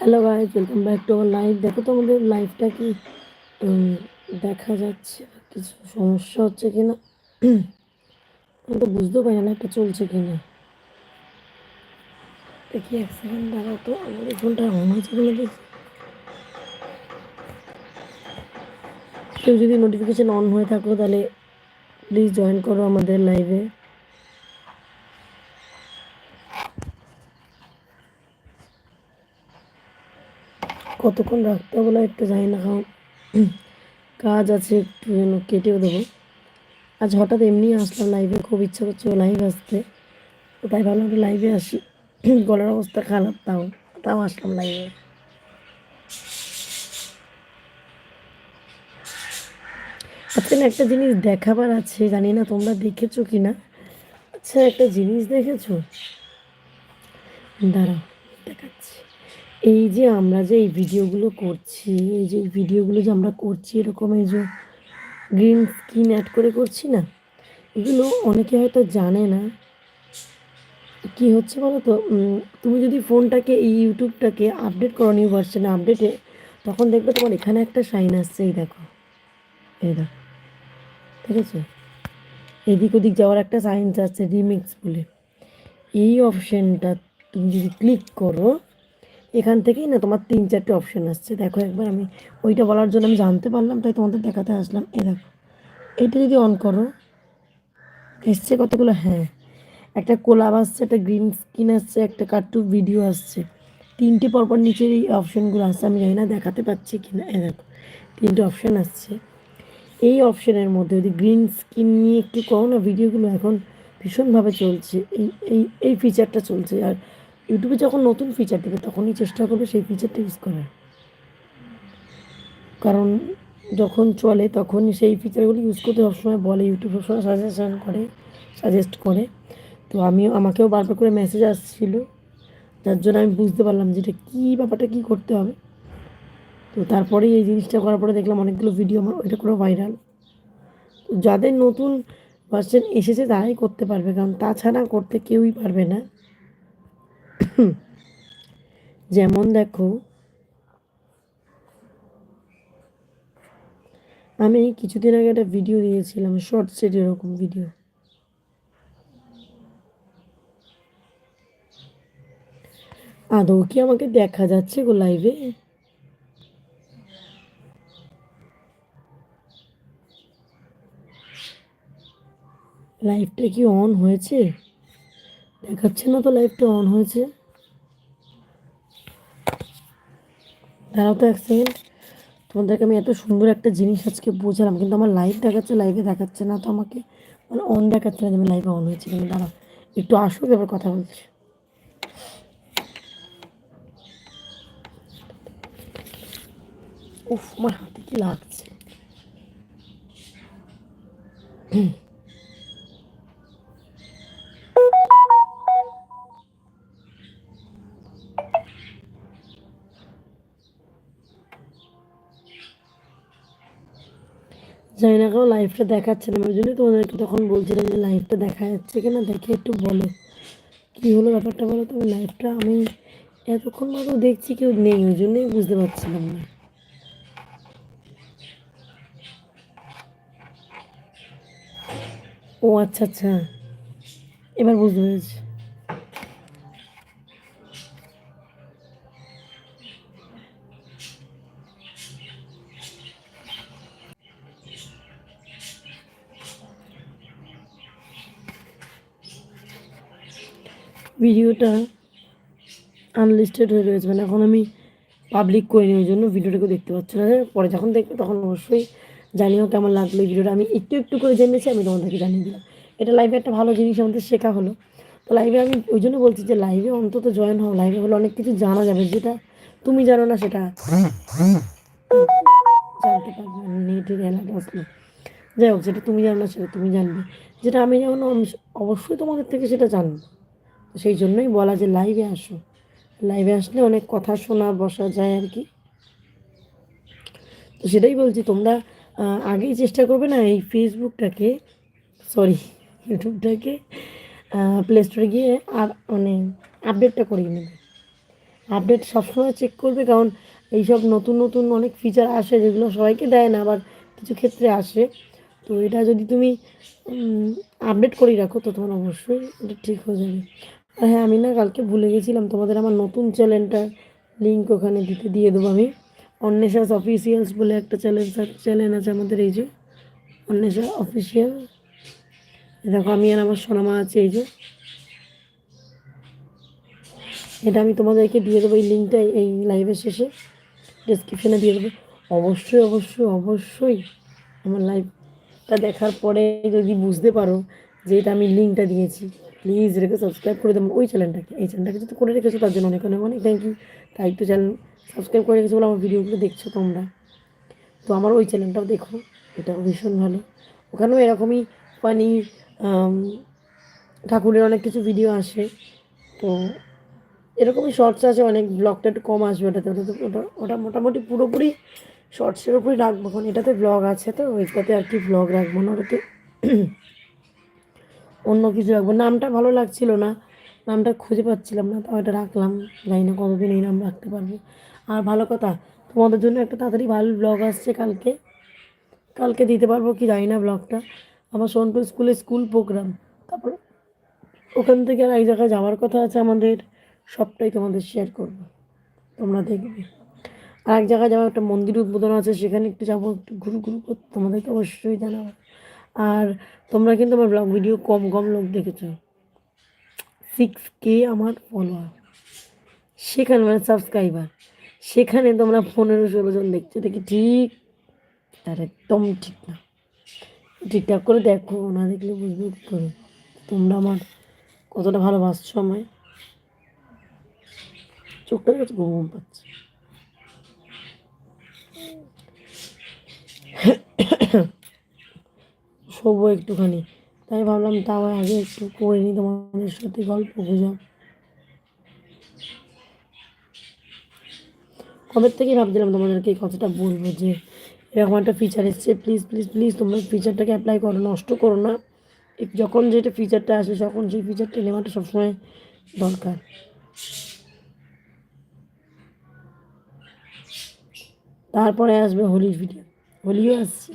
Hello guys welcome back to our live দেখো তো আমাদের লাইভটা কি? দেখা যাচ্ছে কিছু সমস্যা হচ্ছে কিনা? আমি তো বুঝতেও পারি না লাইভটা চলছে কিনা। দেখি এক সেকেন্ড তো আমাদের ফোনটা অন হয়েছে কিনা দেখি। কেউ যদি নোটিফিকেশন অন হয়ে থাকো তাহলে প্লিজ জয়েন করো আমাদের লাইভে কতক্ষণ রাখতে হবে না একটু জানি না কারণ কাজ আছে একটু যেন কেটেও দেবো। আজ হঠাৎ এমনি আসলাম লাইভে খুব ইচ্ছা করছে লাইভ আসতে। তো তাই ভাবলাম লাইভে আসি। গলার অবস্থা খারাপ তাও তাও আসলাম লাইভে আচ্ছা না একটা জিনিস দেখাবার আছে, জানি না তোমরা দেখেছ কি না। আচ্ছা একটা জিনিস দেখেছ? দাঁড়াও, দেখাচ্ছি। এই যে আমরা যে এই ভিডিওগুলো করছি, এই যে ভিডিওগুলো যে আমরা করছি, এরকম এই যে গ্রিন স্কিন অ্যাড করে করছি না, এগুলো অনেকে হয়তো জানে না। কি হচ্ছে বলো তো তুমি যদি ফোনটাকে, এই ইউটিউবটাকে আপডেট করো নিউ ভার্সনে আপডেটে তখন দেখবে তোমার এখানে একটা সাইন আসছে, এই দেখো। এই দেখো। ঠিক আছে? এদিক ওদিক যাওয়ার একটা সাইন্স আসছে রিমিক্স বলে। এই অপশানটা তুমি যদি ক্লিক করো এখান থেকেই না তোমার তিন চারটে অপশান আসছে। দেখো একবার আমি ওইটা বলার জন্য আমি জানতে পারলাম, তাই তোমাদের দেখাতে আসলাম। এ দেখো, এটা যদি অন করো, এসছে কতগুলো? হ্যাঁ একটা কোলাব আসছে, একটা গ্রিন স্কিন আসছে, একটা কার্টু ভিডিও আসছে। তিনটে পরপর নিচের এই অপশানগুলো আসছে, আমি জানি না দেখাতে পাচ্ছি কি না এ দেখো, তিনটে অপশান আসছে। এই অপশানের মধ্যে যদি গ্রিন স্কিন নিয়ে একটু করো না ভিডিওগুলো এখন ভীষণভাবে চলছে। এই এই এই ফিচারটা চলছে। আর ইউটিউবে যখন নতুন ফিচার দেবে তখনই চেষ্টা করবে সেই ফিচারটা ইউজ করার। কারণ যখন চলে তখন সেই ফিচারগুলো ইউজ করতে সবসময় বলে, ইউটিউব সবসময় সাজেশন করে সাজেস্ট করে। তো আমিও, আমাকেও বারবার করে মেসেজ আসছিল। যার জন্য আমি বুঝতে পারলাম যে এটা কী, ব্যাপারটা কী করতে হবে। তো তারপরেই এই জিনিসটা করার পরে দেখলাম অনেকগুলো ভিডিও আমার ওইটা করে ভাইরাল তো যাদের নতুন ভার্সন এসেছে, তারাই করতে পারবে। কারণ তাছাড়া করতে কেউই পারবে না। যেমন দেখো, আমি কিছুদিন আগে একটা ভিডিও দিয়েছিলাম শর্ট সেট এরকম ভিডিও আদৌ কি আমাকে দেখা যাচ্ছে গো লাইভে লাইভটা কি অন হয়েছে? দেখাচ্ছে না তো লাইভটা অন হয়েছে। দাঁড়াও তো এক সেকেন্ড তোমাদেরকে আমি এত সুন্দর একটা জিনিস আজকে বোঝালাম, কিন্তু আমার লাইভ দেখাচ্ছে লাইভে দেখাচ্ছে না তো আমাকে। মানে অন দেখাচ্ছে না যে আমি লাইভে অন হয়েছে কিন্তু দাঁড়াও। একটু আসো এবার কথা বলছি। উফ, আমার হাতে কি লাগছে? না লাইভটা দেখাচ্ছে না ওই জন্যই তোমাদেরকে তখন বলছিলাম যে লাইভটা দেখা যাচ্ছে কিনা, দেখে একটু বলো। কী হলো ব্যাপারটা বলো তুমি লাইভটা আমি এতক্ষণ মতো দেখছি, কেউ নেই, ওই জন্যই বুঝতে পারছিলাম না। ও আচ্ছা আচ্ছা। এবার বুঝতে পেরেছি। ভিডিওটা আনলিস্টেড হয়ে রয়েছে। মানে এখন আমি পাবলিক করিনি, ওই জন্য ভিডিওটাকে দেখতে পাচ্ছি না। পরে যখন দেখবে তখন অবশ্যই জানিও কেমন লাগল ভিডিওটা। আমি একটু একটু করে জেনেছি, আমি তোমাদেরকে জানিয়ে দিলাম। এটা লাইভে একটা ভালো জিনিস আমাদের শেখা হলো। তো লাইভে আমি ওই জন্য বলছি যে লাইভে অন্তত জয়েন হও। লাইভে হলে অনেক কিছু জানা যাবে। যেটা তুমি জানো না, সেটা জানতে পারবে নেটের অ্যালার্ট আসলো যাই হোক, যেটা তুমি জানো না, সেটা তুমি জানবে। যেটা আমি জানো না অবশ্যই তোমাদের থেকে সেটা জানব। তো সেই জন্যই বলা যে লাইভে আসো। লাইভে আসলে অনেক কথা শোনা, বসা যায় আর কি। তো সেটাই বলছি, তোমরা আগেই চেষ্টা করবে না এই ফেসবুকটাকে সরি ইউটিউবটাকে প্লে স্টোরে গিয়ে আর মানে আপডেটটা করিয়ে নেবে। আপডেট সবসময় চেক করবে, কারণ এইসব নতুন নতুন অনেক ফিচার আসে যেগুলো সবাইকে দেয় না, আবার কিছু ক্ষেত্রে আসে। তো এটা যদি তুমি আপডেট করেই রাখো তো তোমার অবশ্যই এটা ঠিক হয়ে যাবে। হ্যাঁ আমি না কালকে ভুলে গেছিলাম, তোমাদের আমার নতুন চ্যানেলটার লিঙ্ক ওখানে দিতে, দিয়ে দেবো আমি। অন্বেষাস অফিসিয়ালস বলে একটা চ্যানেল চ্যানেল আছে আমাদের এই যে, অন্বেষা অফিসিয়াল দেখো, আমি আর আমার সোনামা আছে এই যে। এটা আমি তোমাদেরকে দিয়ে দেবো এই লিঙ্কটা এই লাইভের শেষে ডিসক্রিপশানে দিয়ে দেবো। অবশ্যই অবশ্যই অবশ্যই আমার লাইভটা দেখার পরে যদি বুঝতে পারো যে এটা আমি লিঙ্কটা দিয়েছি। প্লিজ রেখে সাবস্ক্রাইব করে দেবো ওই চ্যানেলটাকে এই চ্যানেলটাকে যদি করে রেখেছো, তার জন্য অনেক অনেক অনেক থ্যাংক ইউ তাই তো চ্যানেল সাবস্ক্রাইব করে রেখেছো বলে আমার ভিডিওগুলো দেখছ তোমরা। তো আমার ওই চ্যানেলটাও দেখো। এটাও ভীষণ ভালো। ওখানেও এরকমই ফানি ঠাকুরের অনেক কিছু ভিডিও আসে। তো এরকমই শর্টস আছে, অনেক ব্লগটা একটু কম আসবে ওটাতে। ওটাতে ওটা ওটা মোটামুটি পুরোপুরি শর্টসের উপরই রাখব। কারণ এটাতে ব্লগ আছে তো, ওইটাতে আর কি ব্লগ রাখব না ওটাতে। অন্য কিছু রাখব। নামটা ভালো লাগছিল না। নামটা খুঁজে পাচ্ছিলাম না, তাও এটা রাখলাম। জানি না কতদিন এই নাম রাখতে পারব। আর ভালো কথা, তোমাদের জন্য একটা তাড়াতাড়ি ভালো ব্লগ আসছে কালকে। কালকে দিতে পারব কি জানি না ব্লগটা আমার সোনপুর স্কুলে স্কুল প্রোগ্রাম তারপর ওখান থেকে আর এক জায়গায় যাওয়ার কথা আছে আমাদের। সবটাই তোমাদের শেয়ার করব। তোমরা দেখবে। আর এক জায়গায় যাওয়ার একটা মন্দির উদ্বোধন আছে, সেখানে একটু যাব, একটু ঘুরু ঘুরু তোমাদেরকে অবশ্যই জানাব। আর তোমরা কিন্তু আমার ব্লগ ভিডিও কম কম লোক দেখেছ। সিক্স কে আমার ফলোয়ার সেখানে মানে সাবস্ক্রাইবার সেখানে তোমরা পনেরো ষোলো জন দেখছ। দেখি ঠিক? তার একদম ঠিক না। ঠিকঠাক করে দেখো, না দেখলে বুঝবে কী করে। তোমরা আমার কতটা ভালোবাসছো আমায়। চোখটা কাছে ঘুম পাচ্ছে। শোবো একটুখানি। তাই ভাবলাম তাও আগে একটু করে নিই তোমাদের সাথে গল্প গুজব কবে থেকে ভাবছিলাম তোমাদেরকে এই কথাটা বলব যে, এরকম একটা ফিচার এসছে। প্লিজ প্লিজ প্লিজ তোমরা ফিচারটাকে অ্যাপ্লাই করো, নষ্ট করো না। যখন যেটা ফিচারটা আসে, তখন সেই ফিচারটা নেওয়াটা সবসময় দরকার। তারপরে আসবে হোলির ভিডিও হোলিও আসছে।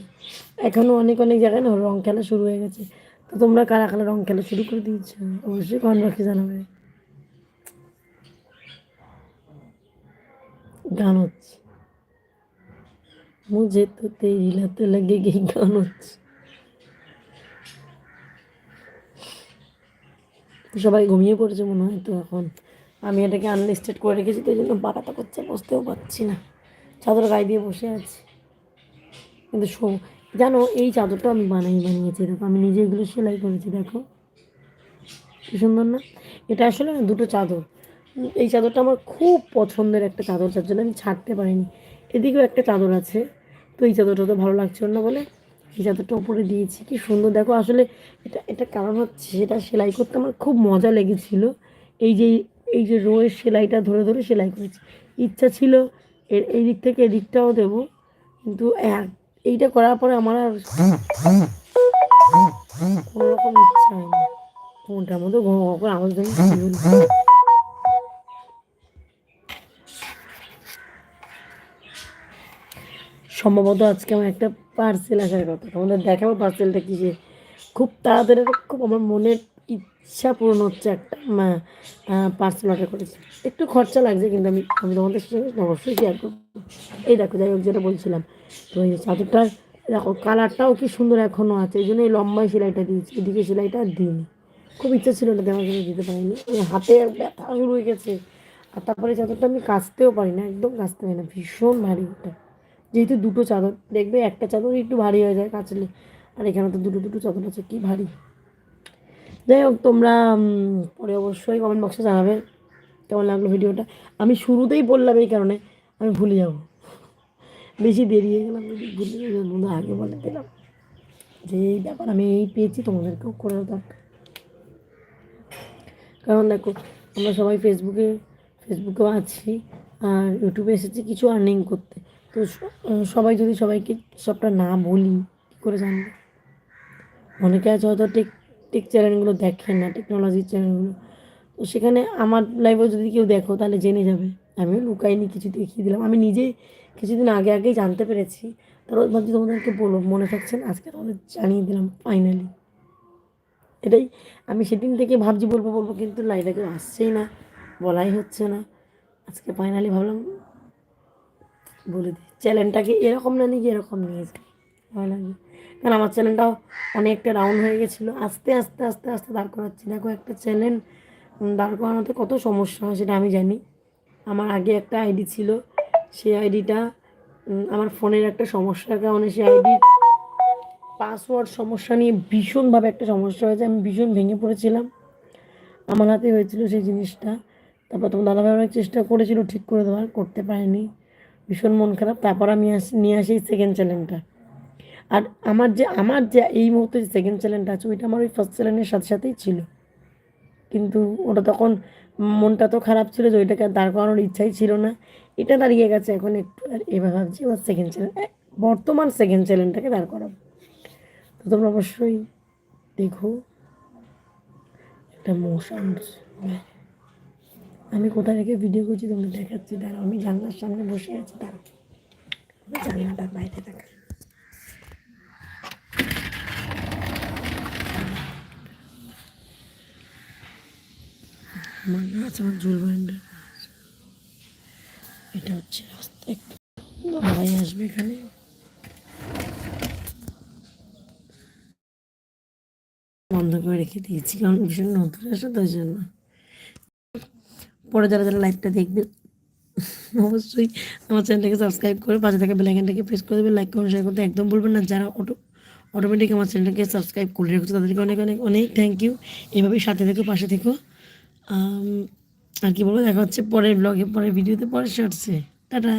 এখনও অনেক অনেক জায়গায় না রং খেলা শুরু হয়ে গেছে। তো তোমরা কারা কারা রং খেলা শুরু করে দিয়েছ? অবশ্যই কমেন্ট বক্সে জানাবে। গান হচ্ছে। মুঝে তো তেরি লাগে গিয়ে গান হচ্ছে। সবাই ঘুমিয়ে পড়েছে মনে হয় তো এখন। আমি এটাকে আনলিস্টেড করে রেখেছি, তো জন্য বাড়াটা করছে, বসতেও পারছি না। চাদর গায়ে দিয়ে বসে আছি। কিন্তু জানো, এই চাদরটা আমি বানাই, বানিয়েছি, দেখো, আমি নিজে এগুলো সেলাই করেছি, দেখো। কি সুন্দর না? এটা আসলে না, দুটো চাদর। এই চাদরটা আমার খুব পছন্দের একটা চাদর, যার জন্য আমি ছাড়তে পারিনি। এদিকেও একটা চাদর আছে, তো এই চাদরটা তো ভালো লাগছিল না বলে এই চাদরটা ওপরে দিয়েছি, কি সুন্দর। দেখো, আসলে এটা এটা কারণ হচ্ছে সেটা সেলাই করতে আমার খুব মজা লেগেছিল। এই যে এই যে রোয়ের সেলাইটা ধরে ধরে সেলাই করেছি। ইচ্ছা ছিল এর, এই দিক থেকে এদিকটাও দেবো, কিন্তু এক এইটা করার পরে আমার আর কোনো রকম ইচ্ছা হয়নি। ফোনটার মধ্যে ঘো ঘো করে আওয়াজ দেয় সম্ভবত আজকে আমার একটা পার্সেল আসার কথা। তোমাদের দেখাবো পার্সেলটা কি যে খুব তাড়াতাড়ি খুব আমার মনের ইচ্ছা পূরণ হচ্ছে একটা পার্সেল অর্ডার করেছি। একটু খরচা লাগছে, কিন্তু আমি আমি তোমাদের সঙ্গে অবশ্যই শেয়ার করব। এই দেখো, যাই হোক, যেটা বলছিলাম। তো এই চাদরটার দেখো, কালারটাও কি সুন্দর এখনও আছে। এই জন্য এই লম্বাই সেলাইটা দিয়েছি, এদিকে সেলাইটা আর দিইনি। খুব ইচ্ছা ছিল না দেওয়ার জন্য দিতে পারিনি। হাতে ব্যথা শুরু হয়ে গেছে। আর তারপরে চাদরটা আমি কাচতেও পারি না, একদম কাচতে পারি না। ভীষণ ভারী ওটা যেহেতু দুটো চাদর, দেখবে একটা চাদর একটু ভারী হয়ে যায় কাচলে। আর এখানে তো দুটো দুটো চাদর আছে, কি ভারী। যাই হোক, তোমরা পরে অবশ্যই কমেন্ট বক্সে জানাবে কেমন লাগল ভিডিওটা। আমি শুরুতেই বললাম এই কারণে আমি ভুলে যাব। বেশি দেরি হয়ে গেলাম ভুলে যাব আগে বলে দিলাম যে এই ব্যাপার আমি এই পেয়েছি, তোমাদেরকেও করে দরকার। কারণ দেখো, আমরা সবাই ফেসবুকে ফেসবুকেও আছি, আর ইউটিউবে এসেছি কিছু আর্নিং করতে। তো সবাই যদি সবাইকে সবটা না বলি, কী করে জানবে? অনেকে আছে হয়তো টেক টেক চ্যানেলগুলো দেখে না টেকনোলজির চ্যানেলগুলো তো সেখানে আমার লাইভেও যদি কেউ দেখো, তাহলে জেনে যাবে। আমিও লুকাইনি, কিছু দেখিয়ে দিলাম। আমি নিজেই কিছুদিন আগে আগেই জানতে পেরেছি। তারপর ভাবছি তোমাদেরকে বলব, মনে থাকছে না, আজকে তোমাদের জানিয়ে দিলাম ফাইনালি এটাই, আমি সেদিন থেকে ভাবছি, বলব বলব, কিন্তু লাইভে কেউ আসছেই না, বলাই হচ্ছে না। আজকে ফাইনালি ভাবলাম, বলে দিই চ্যানেলটাকে এরকম না নিয়ে, এরকম নিয়ে যাই। ভালো লাগে। কারণ আমার চ্যানেলটাও অনেকটা ডাউন হয়ে গেছিল। আস্তে আস্তে আস্তে আস্তে দাঁড় করাচ্ছি। দেখো একটা চ্যানেল দাঁড় করানোতে কত সমস্যা হয়, সেটা আমি জানি। আমার আগে একটা আইডি ছিল। সেই আইডিটা আমার ফোনের একটা সমস্যার কারণে সেই আইডির পাসওয়ার্ড সমস্যা নিয়ে ভীষণভাবে একটা সমস্যা হয়েছে। আমি ভীষণ ভেঙে পড়েছিলাম। আমার হাতে হয়েছিল সেই জিনিসটা। তারপর তোমার দাদাভাই অনেক চেষ্টা করেছিল, ঠিক করে দেওয়ার, করতে পারেনি। ভীষণ মন খারাপ। তারপর আমি আসি, নিয়ে আসি সেকেন্ড চ্যানেলটা আর আমার যে আমার যে, এই মুহূর্তে যে সেকেন্ড চ্যানেলটা আছে, ওইটা আমার ওই ফার্স্ট চ্যানেলের সাথে সাথেই ছিল। কিন্তু ওটা তখন মনটা তো খারাপ ছিল যে ওইটাকে দাঁড় করানোর ইচ্ছাই ছিল না। এটা দাঁড়িয়ে গেছে এখন একটু, আর এবার ভাবছি এবার সেকেন্ড চ্যানেল বর্তমান সেকেন্ড চ্যানেলটাকে দাঁড় করাবো। তো তোমরা অবশ্যই দেখো একটা মোশন আমি কোথায় রেখে ভিডিও করছি? তোমরা দেখাচ্ছি। দাঁড়াও, আমি জানলার সামনে বসে আছি। দাঁড়াও। আমি জানলাটার বাইরে দেখা আমার না আছে আমার জুল এটা হচ্ছে রাস্তা, একটু ভাই আসবে এখানে। বন্ধ করে রেখে দিয়েছি, কারণ ভীষণ নতুন আসে তাই জন্য। পরে যারা যারা লাইভটা দেখবে, অবশ্যই আমার চ্যানেলটাকে সাবস্ক্রাইব করে পাশে থাকা বেলাইকানটাকে প্রেস করে দেবে লাইক করুন শেয়ার করতে একদম বলবেন না। যারা অটো অটোমেটিক আমার চ্যানেলটাকে সাবস্ক্রাইব করে রেখেছে, তাদেরকে অনেক অনেক অনেক থ্যাংক ইউ এভাবেই সাথে থেকো, পাশে থেকো। আর কি বলব দেখা হচ্ছে পরের ব্লগে পরের ভিডিওতে পরে শর্টসে টাটা।